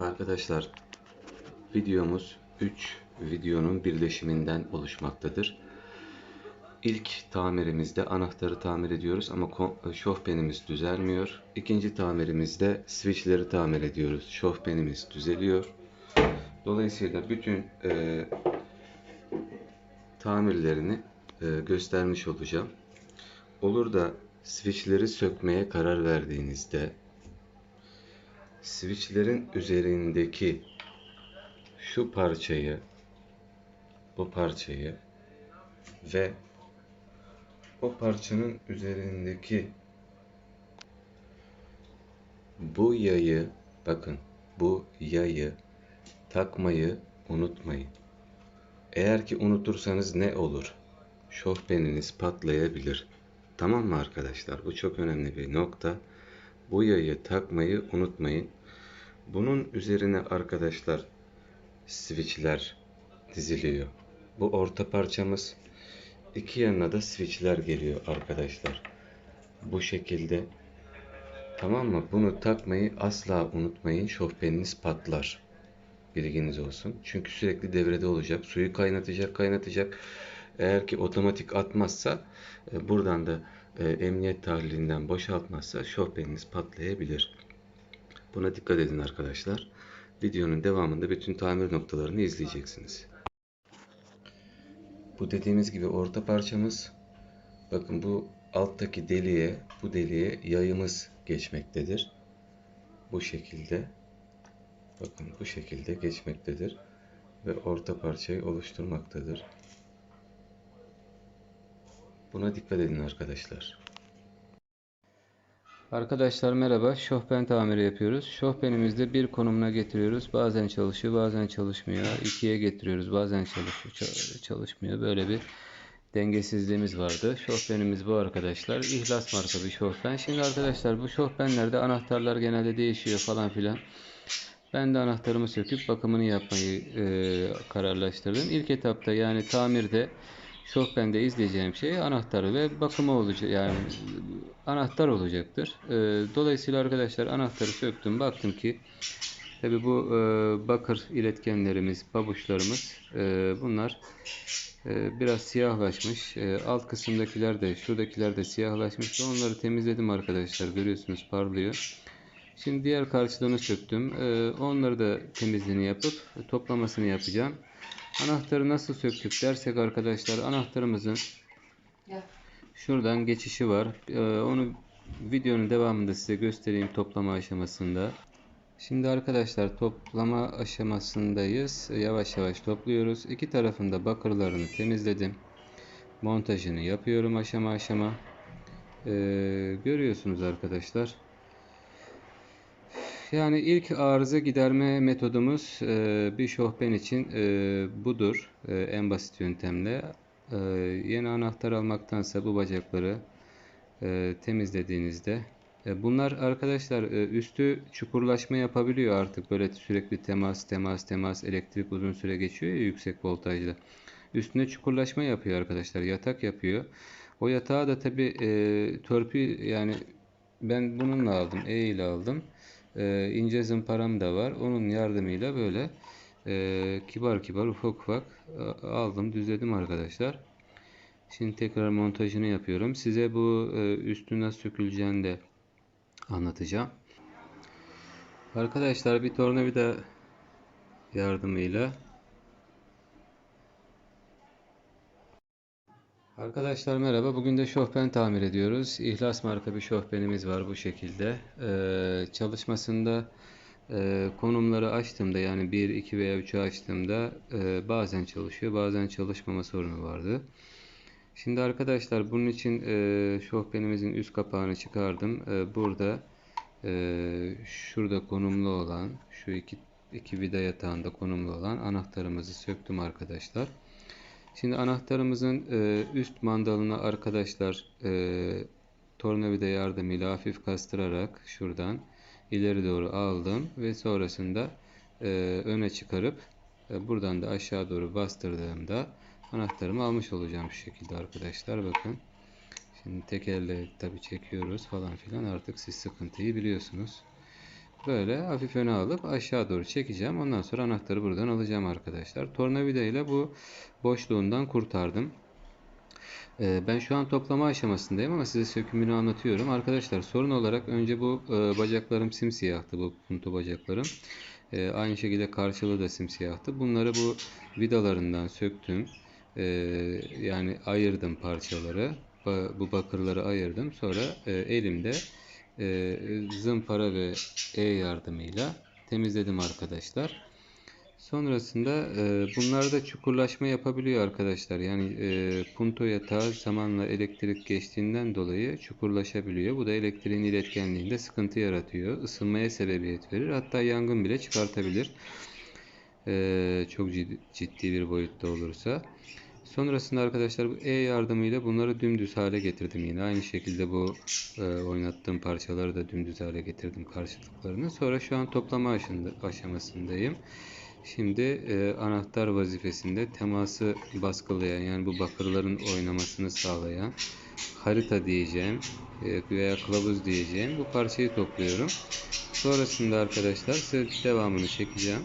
Arkadaşlar videomuz 3 videonun birleşiminden oluşmaktadır. İlk tamirimizde anahtarı tamir ediyoruz ama şofbenimiz düzelmiyor. İkinci tamirimizde switchleri tamir ediyoruz. Şofbenimiz düzeliyor. Dolayısıyla bütün e, tamirlerini e, göstermiş olacağım. Olur da switchleri sökmeye karar verdiğinizde switchlerin üzerindeki şu parçayı bu parçayı ve o parçanın üzerindeki bu yayı bakın bu yayı takmayı unutmayın. Eğer ki unutursanız ne olur? Şofbeniniz patlayabilir. Tamam mı arkadaşlar? Bu çok önemli bir nokta. Bu yayı takmayı unutmayın. Bunun üzerine arkadaşlar switchler diziliyor. Bu orta parçamız. İki yanına da switchler geliyor arkadaşlar. Bu şekilde tamam mı? Bunu takmayı asla unutmayın. Şofbeniniz patlar. Bilginiz olsun. Çünkü sürekli devrede olacak. Suyu kaynatacak, kaynatacak. Eğer ki otomatik atmazsa e, buradan da e, emniyet tahlilinden boşaltmazsa şofbeniniz patlayabilir. Buna dikkat edin arkadaşlar. Videonun devamında bütün tamir noktalarını izleyeceksiniz. Bu dediğimiz gibi orta parçamız. Bakın bu alttaki deliğe, bu deliğe yayımız geçmektedir. Bu şekilde. Bakın bu şekilde geçmektedir ve orta parçayı oluşturmaktadır. Buna dikkat edin arkadaşlar. Arkadaşlar merhaba. Şofben tamiri yapıyoruz. Şofbenimizi bir konumuna getiriyoruz. Bazen çalışıyor, bazen çalışmıyor. İkiye getiriyoruz. Bazen çalışıyor, ça- çalışmıyor. Böyle bir dengesizliğimiz vardı. Şofbenimiz bu arkadaşlar. İhlas marka bir şofben. Şimdi arkadaşlar bu şofbenlerde anahtarlar genelde değişiyor falan filan. Ben de anahtarımı söküp bakımını yapmayı e, kararlaştırdım. İlk etapta yani tamirde Şofben'de izleyeceğim şey anahtarı ve bakımı olacak. Yani anahtar olacaktır. E, dolayısıyla arkadaşlar anahtarı söktüm. Baktım ki tabi bu e, bakır iletkenlerimiz, pabuçlarımız e, bunlar e, biraz siyahlaşmış. E, alt kısımdakiler de şuradakiler de siyahlaşmış. Onları temizledim arkadaşlar. Görüyorsunuz parlıyor. Şimdi diğer karşılığını söktüm. Ee, onları da temizliğini yapıp toplamasını yapacağım. Anahtarı nasıl söktük dersek arkadaşlar anahtarımızın şuradan geçişi var. Ee, onu videonun devamında size göstereyim toplama aşamasında. Şimdi arkadaşlar toplama aşamasındayız. Yavaş yavaş topluyoruz. İki tarafında bakırlarını temizledim. Montajını yapıyorum aşama aşama. Ee, görüyorsunuz arkadaşlar. Yani ilk arıza giderme metodumuz e, bir şofben için e, budur. E, en basit yöntemle. E, yeni anahtar almaktansa bu bacakları e, temizlediğinizde e, bunlar arkadaşlar e, üstü çukurlaşma yapabiliyor artık böyle sürekli temas temas temas elektrik uzun süre geçiyor ya yüksek voltajlı. Üstüne çukurlaşma yapıyor arkadaşlar. Yatak yapıyor. O yatağı da tabi e, törpü yani ben bununla aldım. E ile aldım. E, ince zımparam da var. Onun yardımıyla böyle e, kibar kibar ufak ufak e, aldım düzledim arkadaşlar. Şimdi tekrar montajını yapıyorum. Size bu e, üstü nasıl söküleceğini de anlatacağım. Arkadaşlar bir tornavida yardımıyla Arkadaşlar merhaba. Bugün de şofben tamir ediyoruz. İhlas marka bir şofbenimiz var bu şekilde. Ee, çalışmasında e, konumları açtığımda yani 1, 2 veya 3'ü açtığımda e, bazen çalışıyor bazen çalışmama sorunu vardı. Şimdi arkadaşlar bunun için e, şofbenimizin üst kapağını çıkardım. E, burada e, şurada konumlu olan şu iki, iki vida yatağında konumlu olan anahtarımızı söktüm arkadaşlar. Şimdi anahtarımızın e, üst mandalını arkadaşlar e, tornavida yardımıyla hafif kastırarak şuradan ileri doğru aldım ve sonrasında e, öne çıkarıp e, buradan da aşağı doğru bastırdığımda anahtarımı almış olacağım şu şekilde arkadaşlar bakın. Şimdi tek elle tabi çekiyoruz falan filan artık siz sıkıntıyı biliyorsunuz. Böyle hafif öne alıp aşağı doğru çekeceğim. Ondan sonra anahtarı buradan alacağım arkadaşlar. Tornavida ile bu boşluğundan kurtardım. Ee, Ben şu an toplama aşamasındayım ama size sökümünü anlatıyorum. Arkadaşlar sorun olarak önce bu e, bacaklarım simsiyahtı. Bu punto bacaklarım. Ee, Aynı şekilde karşılığı da simsiyahtı. Bunları bu vidalarından söktüm. Ee, Yani ayırdım parçaları. Bu bakırları ayırdım. Sonra e, elimde e, zımpara ve E yardımıyla temizledim arkadaşlar. Sonrasında e, bunlarda çukurlaşma yapabiliyor arkadaşlar. Yani e, punto yatağı zamanla elektrik geçtiğinden dolayı çukurlaşabiliyor. Bu da elektriğin iletkenliğinde sıkıntı yaratıyor. Isınmaya sebebiyet verir. Hatta yangın bile çıkartabilir. E, çok ciddi, ciddi bir boyutta olursa. Sonrasında arkadaşlar bu E yardımıyla bunları dümdüz hale getirdim yine. Aynı şekilde bu e, oynattığım parçaları da dümdüz hale getirdim karşılıklarını. Sonra şu an toplama aşamasındayım. Şimdi e, anahtar vazifesinde teması baskılayan yani bu bakırların oynamasını sağlayan harita diyeceğim e, veya kılavuz diyeceğim bu parçayı topluyorum. Sonrasında arkadaşlar size devamını çekeceğim.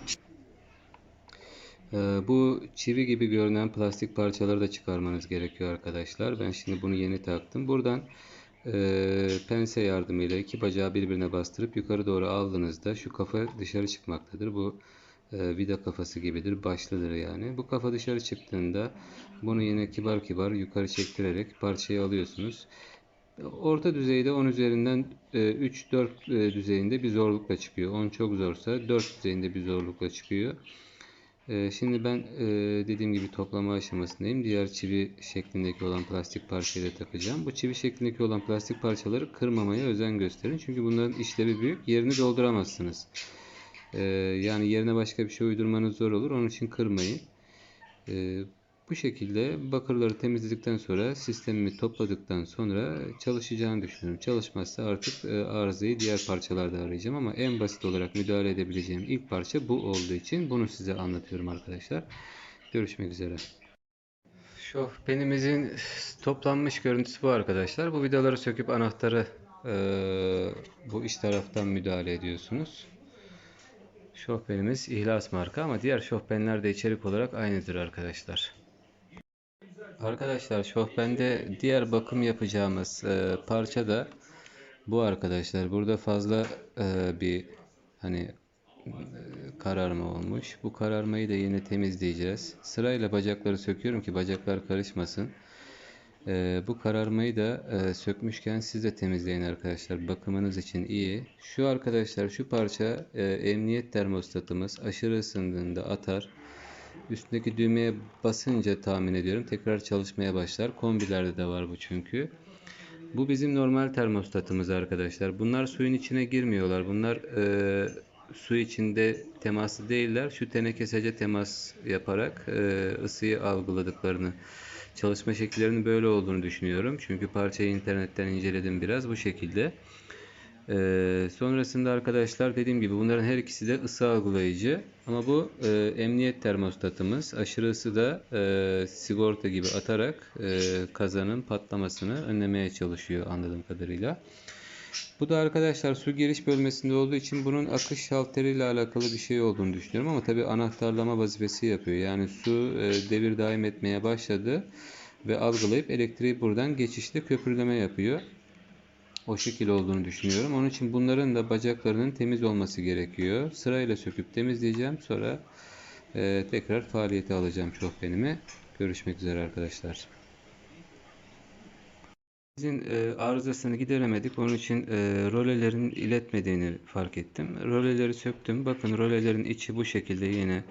Ee, Bu çivi gibi görünen plastik parçaları da çıkarmanız gerekiyor arkadaşlar. Ben şimdi bunu yeni taktım. Buradan e, pense yardımıyla iki bacağı birbirine bastırıp yukarı doğru aldığınızda şu kafa dışarı çıkmaktadır. Bu e, vida kafası gibidir. Başlıdır yani. Bu kafa dışarı çıktığında bunu yine kibar kibar yukarı çektirerek parçayı alıyorsunuz. Orta düzeyde 10 üzerinden 3-4 düzeyinde bir zorlukla çıkıyor. 10 çok zorsa 4 düzeyinde bir zorlukla çıkıyor. Ee, Şimdi ben e, dediğim gibi toplama aşamasındayım. Diğer çivi şeklindeki olan plastik parçayı da takacağım. Bu çivi şeklindeki olan plastik parçaları kırmamaya özen gösterin. Çünkü bunların işlevi büyük. Yerini dolduramazsınız. Ee, Yani yerine başka bir şey uydurmanız zor olur. Onun için kırmayın. Bu şekilde bakırları temizledikten sonra sistemimi topladıktan sonra çalışacağını düşünüyorum. Çalışmazsa artık e, arızayı diğer parçalarda arayacağım ama en basit olarak müdahale edebileceğim ilk parça bu olduğu için bunu size anlatıyorum arkadaşlar. Görüşmek üzere. Şofbenimizin toplanmış görüntüsü bu arkadaşlar. Bu vidaları söküp anahtarı e, bu iç taraftan müdahale ediyorsunuz. Şofbenimiz ihlas marka ama diğer şofbenler de içerik olarak aynıdır arkadaşlar. Arkadaşlar şofbende diğer bakım yapacağımız e, parça da bu arkadaşlar. Burada fazla e, bir hani e, kararma olmuş. Bu kararmayı da yine temizleyeceğiz. Sırayla bacakları söküyorum ki bacaklar karışmasın. E, bu kararmayı da e, sökmüşken siz de temizleyin arkadaşlar. Bakımınız için iyi. Şu arkadaşlar şu parça e, emniyet termostatımız aşırı ısındığında atar. Üstündeki düğmeye basınca tahmin ediyorum tekrar çalışmaya başlar. Kombilerde de var bu çünkü. Bu bizim normal termostatımız arkadaşlar. Bunlar suyun içine girmiyorlar. Bunlar e, su içinde temaslı değiller. Şu teneke sadece temas yaparak e, ısıyı algıladıklarını, çalışma şekillerinin böyle olduğunu düşünüyorum. Çünkü parçayı internetten inceledim biraz bu şekilde. Ee, sonrasında arkadaşlar dediğim gibi bunların her ikisi de ısı algılayıcı. Ama bu e, emniyet termostatımız. Aşırı ısı da e, sigorta gibi atarak e, kazanın patlamasını önlemeye çalışıyor anladığım kadarıyla. Bu da arkadaşlar su giriş bölmesinde olduğu için bunun akış şalteriyle alakalı bir şey olduğunu düşünüyorum. Ama tabi anahtarlama vazifesi yapıyor. Yani su e, devir daim etmeye başladı ve algılayıp elektriği buradan geçişte köprüleme yapıyor o şekil olduğunu düşünüyorum. Onun için bunların da bacaklarının temiz olması gerekiyor. Sırayla söküp temizleyeceğim. Sonra e, tekrar faaliyete alacağım şofbenimi. Görüşmek üzere arkadaşlar. Bizim e, arızasını gideremedik. Onun için e, rolelerin iletmediğini fark ettim. Roleleri söktüm. Bakın rolelerin içi bu şekilde yine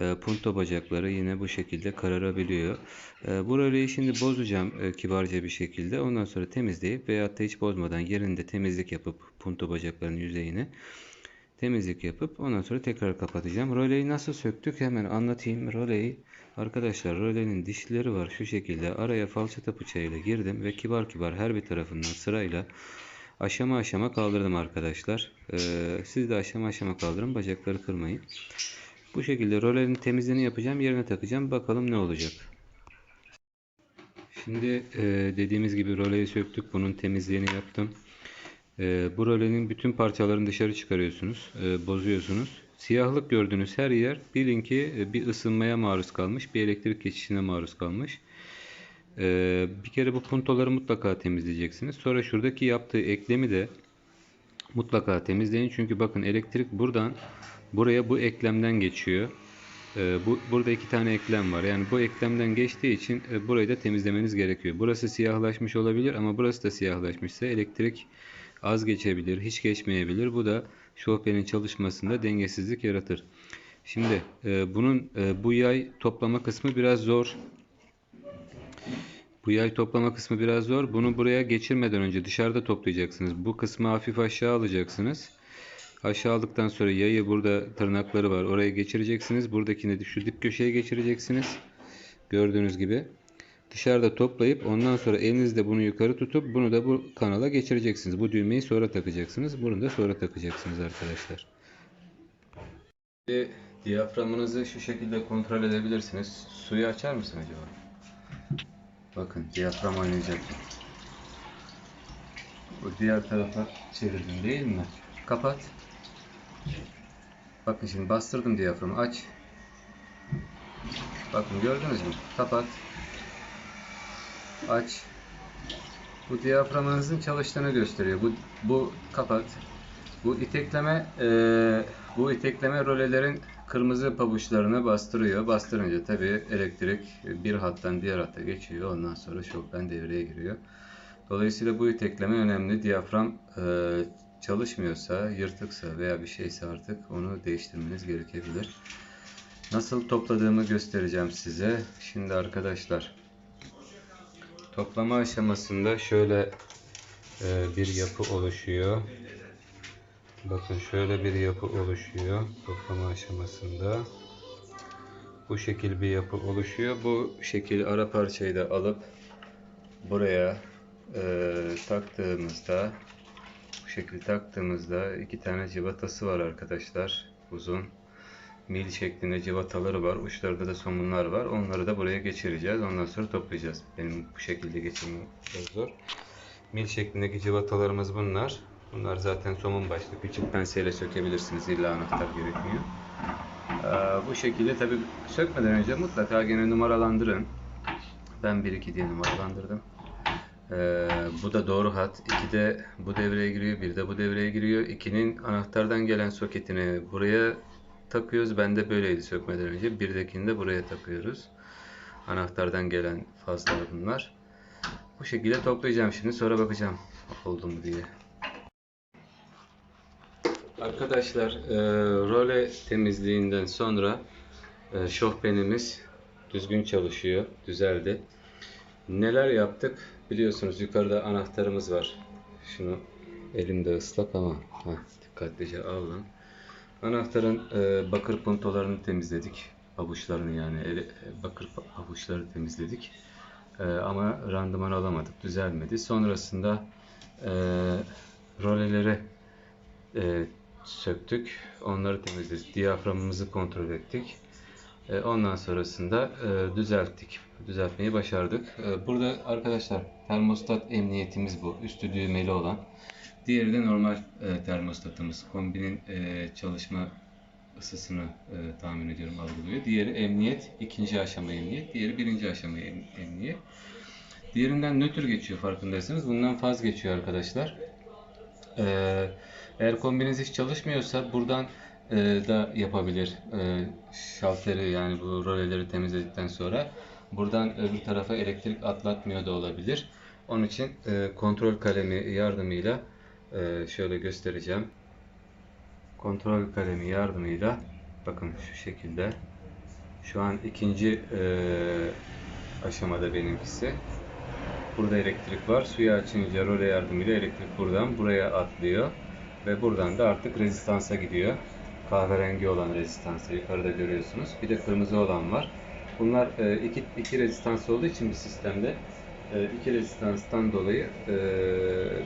e, punto bacakları yine bu şekilde kararabiliyor. E, bu roleyi şimdi bozacağım e, kibarca bir şekilde. Ondan sonra temizleyip veyahut da hiç bozmadan yerinde temizlik yapıp punto bacaklarının yüzeyini temizlik yapıp ondan sonra tekrar kapatacağım. Roleyi nasıl söktük hemen anlatayım. Roleyi arkadaşlar rolenin dişleri var şu şekilde araya falçata bıçağıyla girdim ve kibar kibar her bir tarafından sırayla aşama aşama kaldırdım arkadaşlar. Ee, siz de aşama aşama kaldırın bacakları kırmayın. Bu şekilde rolenin temizliğini yapacağım yerine takacağım bakalım ne olacak. Şimdi e, dediğimiz gibi roleyi söktük bunun temizliğini yaptım. Ee, bu rölenin bütün parçalarını dışarı çıkarıyorsunuz, e, bozuyorsunuz. Siyahlık gördüğünüz her yer bilin ki e, bir ısınmaya maruz kalmış, bir elektrik geçişine maruz kalmış. Ee, bir kere bu puntoları mutlaka temizleyeceksiniz. Sonra şuradaki yaptığı eklemi de mutlaka temizleyin. Çünkü bakın elektrik buradan buraya bu eklemden geçiyor. Ee, bu burada iki tane eklem var. Yani bu eklemden geçtiği için e, burayı da temizlemeniz gerekiyor. Burası siyahlaşmış olabilir ama burası da siyahlaşmışsa elektrik az geçebilir, hiç geçmeyebilir. Bu da şofbenin çalışmasında dengesizlik yaratır. Şimdi e, bunun e, bu yay toplama kısmı biraz zor. Bu yay toplama kısmı biraz zor. Bunu buraya geçirmeden önce dışarıda toplayacaksınız. Bu kısmı hafif aşağı alacaksınız. Aşağı aldıktan sonra yayı burada tırnakları var. Oraya geçireceksiniz. Buradakini de şu dip köşeye geçireceksiniz. Gördüğünüz gibi. Dışarıda toplayıp ondan sonra elinizle bunu yukarı tutup bunu da bu kanala geçireceksiniz. Bu düğmeyi sonra takacaksınız. Bunu da sonra takacaksınız arkadaşlar. Şimdi diyaframınızı şu şekilde kontrol edebilirsiniz. Suyu açar mısın acaba? Bakın diyafram oynayacak. Bu diğer tarafa çevirdim değil mi? Kapat. Bakın şimdi bastırdım diyaframı. Aç. Bakın gördünüz mü? Kapat. Aç. Bu diyaframınızın çalıştığını gösteriyor. Bu, bu kapat. Bu itekleme eee, bu itekleme rolelerin kırmızı pabuçlarını bastırıyor. Bastırınca tabii elektrik bir hattan diğer hatta geçiyor. Ondan sonra şofben devreye giriyor. Dolayısıyla bu itekleme önemli. Diyafram eee, çalışmıyorsa, yırtıksa veya bir şeyse artık onu değiştirmeniz gerekebilir. Nasıl topladığımı göstereceğim size. Şimdi arkadaşlar toplama aşamasında şöyle eee, bir yapı oluşuyor. Bakın şöyle bir yapı oluşuyor toplama aşamasında. Bu şekil bir yapı oluşuyor. Bu şekil ara parçayı da alıp buraya eee, taktığımızda bu şekil taktığımızda iki tane civatası var arkadaşlar. Uzun mil şeklinde civataları var. Uçlarında da somunlar var. Onları da buraya geçireceğiz. Ondan sonra toplayacağız. Benim bu şekilde geçirmem zor. Mil şeklindeki civatalarımız bunlar. Bunlar zaten somun başlı. Küçük penseyle sökebilirsiniz. İlla anahtar gerekmiyor. Ee, bu şekilde tabi sökmeden önce mutlaka gene numaralandırın. Ben 1-2 diye numaralandırdım. Ee, bu da doğru hat. 2 de bu devreye giriyor. Bir de bu devreye giriyor. 2'nin anahtardan gelen soketini buraya takıyoruz. Ben de böyleydi sökmeden önce. Birdekini de buraya takıyoruz. Anahtardan gelen fazlar bunlar. Bu şekilde toplayacağım şimdi. Sonra bakacağım oldu mu diye. Arkadaşlar e, role temizliğinden sonra e, şofbenimiz düzgün çalışıyor. Düzeldi. Neler yaptık? Biliyorsunuz yukarıda anahtarımız var. Şunu elimde ıslak ama heh, dikkatlice alın. Anahtarın e, bakır puntolarını temizledik. Pabuçlarını yani ele- bakır pa- pabuçları temizledik. E, ama randıman alamadık. Düzelmedi. Sonrasında e, roleleri e, söktük. Onları temizledik. Diyaframımızı kontrol ettik. E, ondan sonrasında e, düzelttik. Düzeltmeyi başardık. E, burada arkadaşlar termostat emniyetimiz bu. Üstü düğmeli olan. Diğeri de normal e, termostatımız. Kombinin e, çalışma ısısını e, tahmin ediyorum algılıyor. Diğeri emniyet. ikinci aşama emniyet. Diğeri birinci aşama em- emniyet. Diğerinden nötr geçiyor farkındaysanız. Bundan faz geçiyor arkadaşlar. Ee, eğer kombiniz hiç çalışmıyorsa buradan e, da yapabilir. E, şalteri yani bu roleleri temizledikten sonra buradan öbür tarafa elektrik atlatmıyor da olabilir. Onun için e, kontrol kalemi yardımıyla e, şöyle göstereceğim. Kontrol kalemi yardımıyla bakın şu şekilde şu an ikinci e, aşamada benimkisi. Burada elektrik var. Suyu açınca role yardımıyla elektrik buradan buraya atlıyor. Ve buradan da artık rezistansa gidiyor. Kahverengi olan rezistansı yukarıda görüyorsunuz. Bir de kırmızı olan var. Bunlar e, iki, iki rezistans olduğu için bir sistemde iki rezistanstan dolayı e,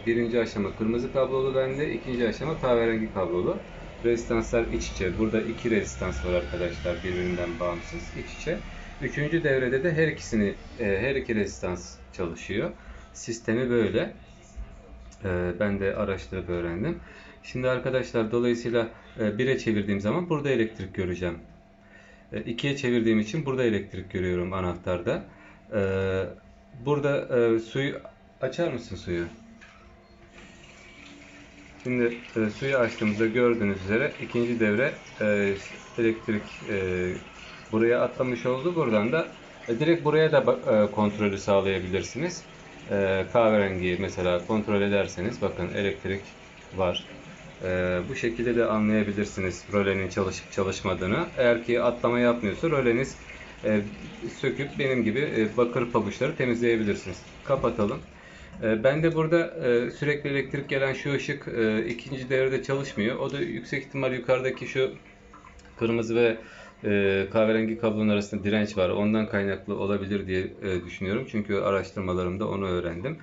birinci aşama kırmızı kablolu bende, ikinci aşama kahverengi kablolu. Rezistanslar iç içe. Burada iki rezistans var arkadaşlar birbirinden bağımsız iç içe. Üçüncü devrede de her ikisini, e, her iki rezistans çalışıyor. Sistemi böyle. Ee, ben de araştırıp öğrendim. Şimdi arkadaşlar dolayısıyla 1'e çevirdiğim zaman burada elektrik göreceğim. 2'ye çevirdiğim için burada elektrik görüyorum anahtarda. Burada e, suyu açar mısın suyu? Şimdi e, suyu açtığımızda gördüğünüz üzere ikinci devre e, elektrik e, buraya atlamış oldu. Buradan da e, direkt buraya da e, kontrolü sağlayabilirsiniz. E, kahverengiyi mesela kontrol ederseniz bakın elektrik var. E, bu şekilde de anlayabilirsiniz rölenin çalışıp çalışmadığını. Eğer ki atlama yapmıyorsa röleniz söküp benim gibi e, bakır pabuçları temizleyebilirsiniz. Kapatalım. E, ben de burada e, sürekli elektrik gelen şu ışık e, ikinci devrede çalışmıyor. O da yüksek ihtimal yukarıdaki şu kırmızı ve e, kahverengi kablonun arasında direnç var. Ondan kaynaklı olabilir diye e, düşünüyorum. Çünkü araştırmalarımda onu öğrendim.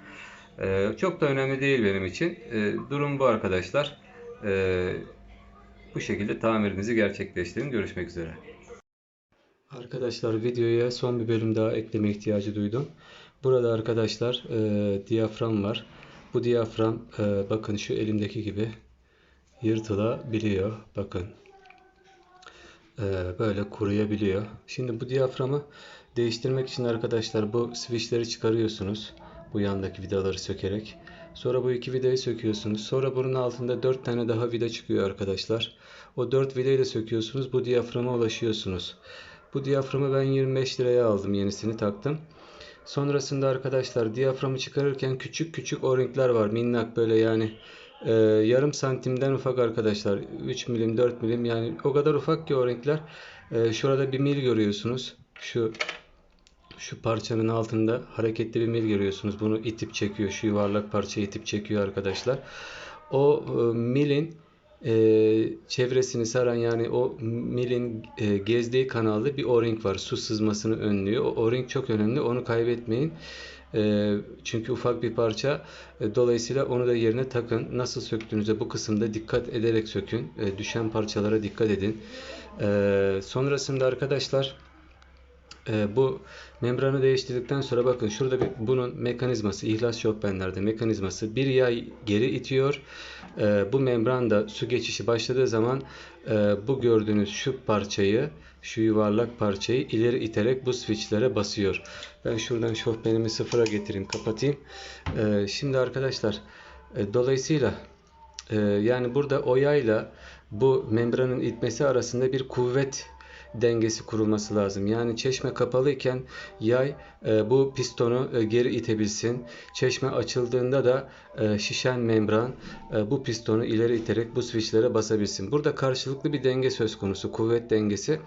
E, çok da önemli değil benim için. E, durum bu arkadaşlar. E, bu şekilde tamirinizi gerçekleştirin. Görüşmek üzere. Arkadaşlar videoya son bir bölüm daha ekleme ihtiyacı duydum. Burada arkadaşlar e, diyafram var. Bu diyafram e, bakın şu elimdeki gibi yırtılabiliyor. Bakın e, böyle kuruyabiliyor. Şimdi bu diyaframı değiştirmek için arkadaşlar bu switchleri çıkarıyorsunuz. Bu yandaki vidaları sökerek. Sonra bu iki vidayı söküyorsunuz. Sonra bunun altında 4 tane daha vida çıkıyor arkadaşlar. O 4 vidayı da söküyorsunuz. Bu diyaframa ulaşıyorsunuz. Bu diyaframı ben 25 liraya aldım. Yenisini taktım. Sonrasında arkadaşlar diyaframı çıkarırken küçük küçük o-ringler var. Minnak böyle yani e, yarım santimden ufak arkadaşlar. 3 milim 4 milim yani o kadar ufak ki o-ringler. E, şurada bir mil görüyorsunuz. Şu şu parçanın altında hareketli bir mil görüyorsunuz. Bunu itip çekiyor. Şu yuvarlak parçayı itip çekiyor arkadaşlar. O e, milin e, çevresini saran yani o milin e, gezdiği kanalda bir o-ring var. Su sızmasını önlüyor. O o-ring çok önemli. Onu kaybetmeyin. E, çünkü ufak bir parça. E, dolayısıyla onu da yerine takın. Nasıl söktüğünüzde bu kısımda dikkat ederek sökün. E, düşen parçalara dikkat edin. E, sonrasında arkadaşlar e, bu membranı değiştirdikten sonra bakın şurada bir bunun mekanizması ihlas şofbenlerde mekanizması bir yay geri itiyor. E, bu membranda su geçişi başladığı zaman e, bu gördüğünüz şu parçayı şu yuvarlak parçayı ileri iterek bu switchlere basıyor. Ben şuradan şofbenimi sıfıra getireyim kapatayım. E, şimdi arkadaşlar e, dolayısıyla e, yani burada o yayla bu membranın itmesi arasında bir kuvvet dengesi kurulması lazım. Yani çeşme kapalı iken yay e, bu pistonu e, geri itebilsin. Çeşme açıldığında da e, şişen membran e, bu pistonu ileri iterek bu switchlere basabilsin. Burada karşılıklı bir denge söz konusu. Kuvvet dengesi.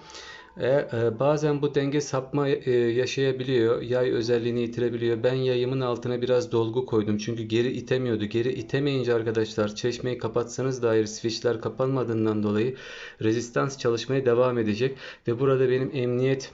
E, e, bazen bu denge sapma e, yaşayabiliyor. Yay özelliğini yitirebiliyor. Ben yayımın altına biraz dolgu koydum. Çünkü geri itemiyordu. Geri itemeyince arkadaşlar çeşmeyi kapatsanız dair switchler kapanmadığından dolayı rezistans çalışmaya devam edecek. Ve burada benim emniyet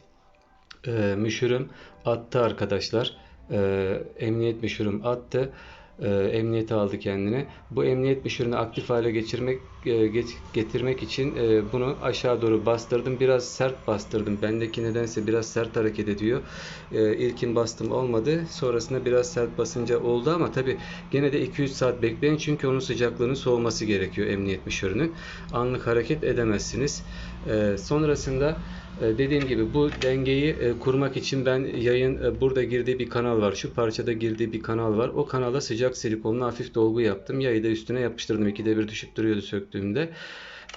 e, müşürüm attı arkadaşlar. E, emniyet müşürüm attı. E, emniyete aldı kendine. Bu emniyet müşürünü aktif hale geçirmek e, get- getirmek için e, bunu aşağı doğru bastırdım. Biraz sert bastırdım. Bendeki nedense biraz sert hareket ediyor. E, ilkin bastım olmadı. Sonrasında biraz sert basınca oldu ama tabi gene de 200 saat bekleyin çünkü onun sıcaklığının soğuması gerekiyor emniyet müşürünün. Anlık hareket edemezsiniz. E, sonrasında Dediğim gibi bu dengeyi e, kurmak için ben yayın e, burada girdiği bir kanal var. Şu parçada girdiği bir kanal var. O kanala sıcak silikonlu hafif dolgu yaptım. Yayı da üstüne yapıştırdım. İkide bir düşüp duruyordu söktüğümde.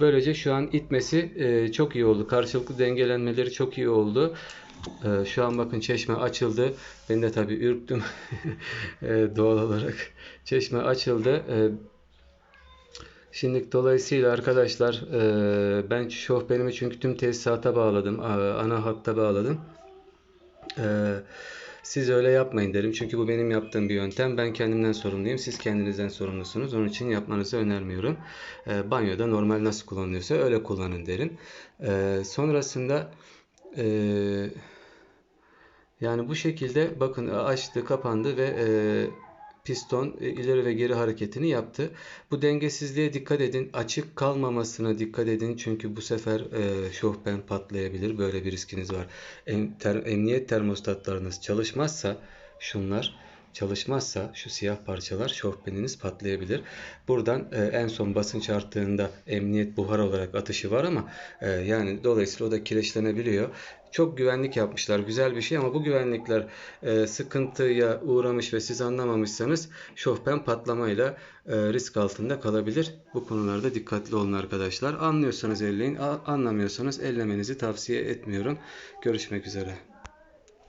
Böylece şu an itmesi çok iyi oldu. Karşılıklı dengelenmeleri çok iyi oldu. Şu an bakın çeşme açıldı. Ben de tabii ürktüm doğal olarak. Çeşme açıldı. Şimdi dolayısıyla arkadaşlar e, ben şofbenimi çünkü tüm tesisata bağladım. Ana hatta bağladım. E, siz öyle yapmayın derim. Çünkü bu benim yaptığım bir yöntem. Ben kendimden sorumluyum. Siz kendinizden sorumlusunuz. Onun için yapmanızı önermiyorum. E, banyoda normal nasıl kullanılıyorsa öyle kullanın derim. E, sonrasında e, yani bu şekilde bakın açtı, kapandı ve e, piston e, ileri ve geri hareketini yaptı. Bu dengesizliğe dikkat edin. Açık kalmamasına dikkat edin. Çünkü bu sefer e, şofben patlayabilir. Böyle bir riskiniz var. Em, ter- emniyet termostatlarınız çalışmazsa şunlar çalışmazsa şu siyah parçalar şofbeniniz patlayabilir. Buradan e, en son basınç arttığında emniyet buhar olarak atışı var ama e, yani dolayısıyla o da kireçlenebiliyor. Çok güvenlik yapmışlar. Güzel bir şey ama bu güvenlikler e, sıkıntıya uğramış ve siz anlamamışsanız şofben patlamayla e, risk altında kalabilir. Bu konularda dikkatli olun arkadaşlar. Anlıyorsanız elleyin, anlamıyorsanız ellemenizi tavsiye etmiyorum. Görüşmek üzere.